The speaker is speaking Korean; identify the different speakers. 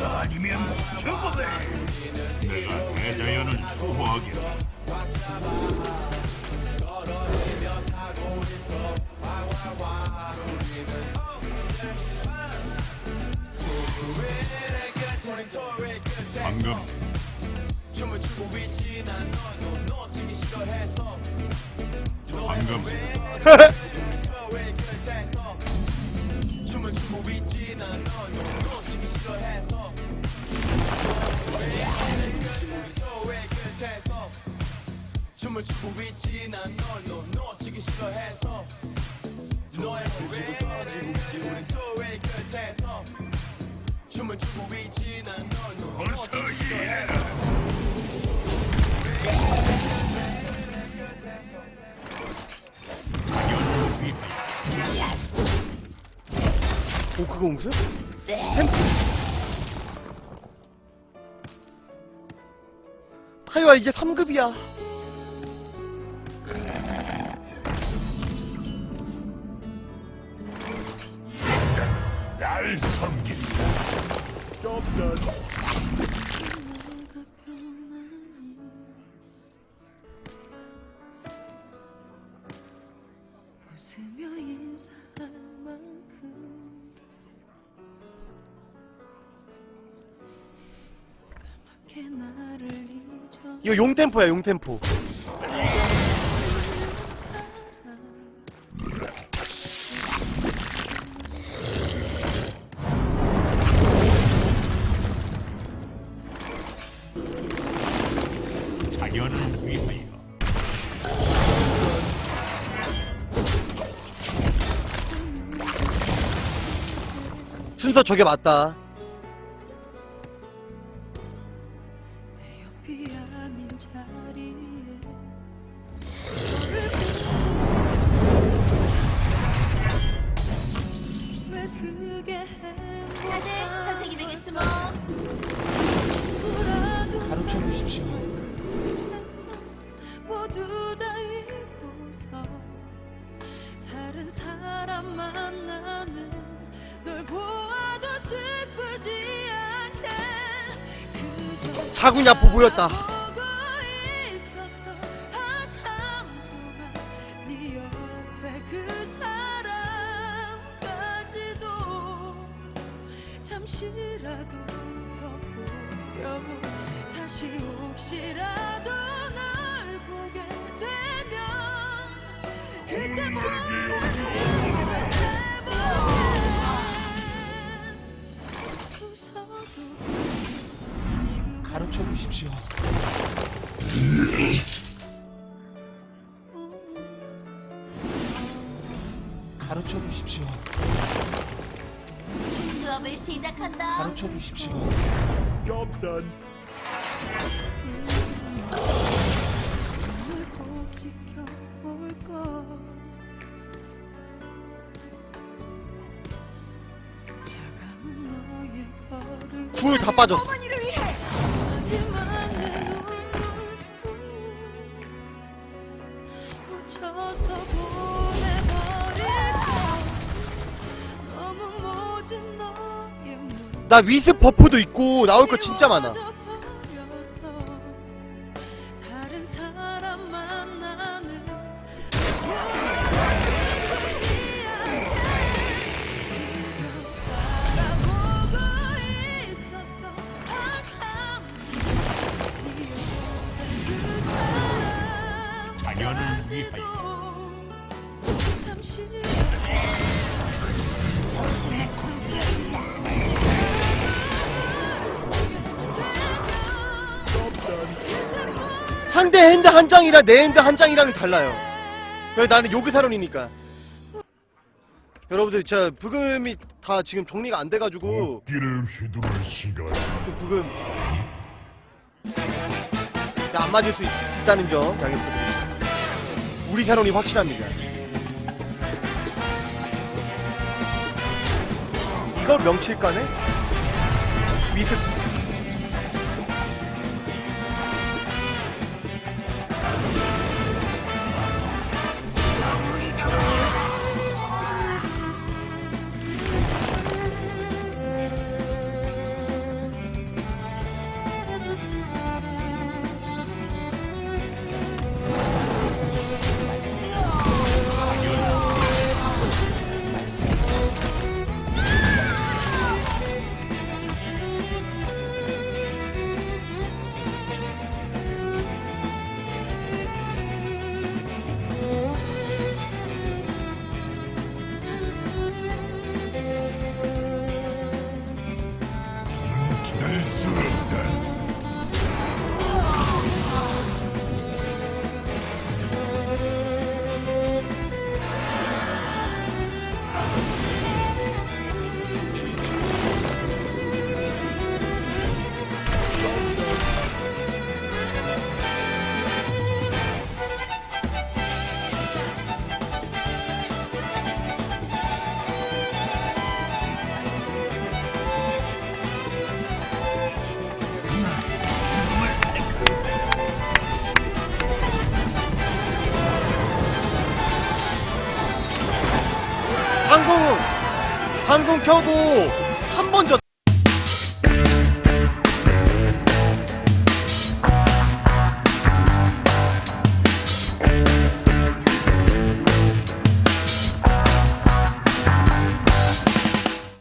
Speaker 1: 아니면 죽어래. 내가 대자연을 수호하겠다. 방금 방금
Speaker 2: 춤을 추고 있지 난널 놓치기 싫어해서. 너의 부지고 떨어지고 있지 우리 서로의 끝에서 춤을 추고 있지
Speaker 1: 벌써 이래. 자연을
Speaker 3: 무슨? 템프 타이와 이제 3급이야
Speaker 1: 날 섬긴다.
Speaker 3: 이거 용템포야 용템포.
Speaker 1: 자연을 위하여.
Speaker 3: 순서 저게 맞다
Speaker 2: 가르쳐 주십시오.
Speaker 4: 모두 다 잊고서 다른 사람 만나는 널 보아도 슬프지 않게. 그저
Speaker 3: 자군 야포 보였다
Speaker 4: 잠시라도 더 보려고. 다시 혹시라도 널 보게 되면 그때부터 웃어도 지금
Speaker 2: 가르쳐 주십시오. 가르쳐 주십시오
Speaker 5: 수업을 시작한다.
Speaker 2: 가르쳐 주십시오.
Speaker 4: 걸음.
Speaker 3: 굴다 빠졌어 나 위스 버프도 있고 나올 거 진짜 많아 상대 핸드 한 장이랑 내 핸드 한 장이랑은 달라요. 왜 나는 요그사론이니까. 여러분들 저 부금이 다 지금 정리가 안 돼가지고.
Speaker 1: 길을 휘두를 시간.
Speaker 3: 그 부금. 안 맞을 수 있, 다는점. 양해 부탁드립니다 우리 사론이 확실합니다. 이걸 명칠까네? 위스
Speaker 2: 항공 켜고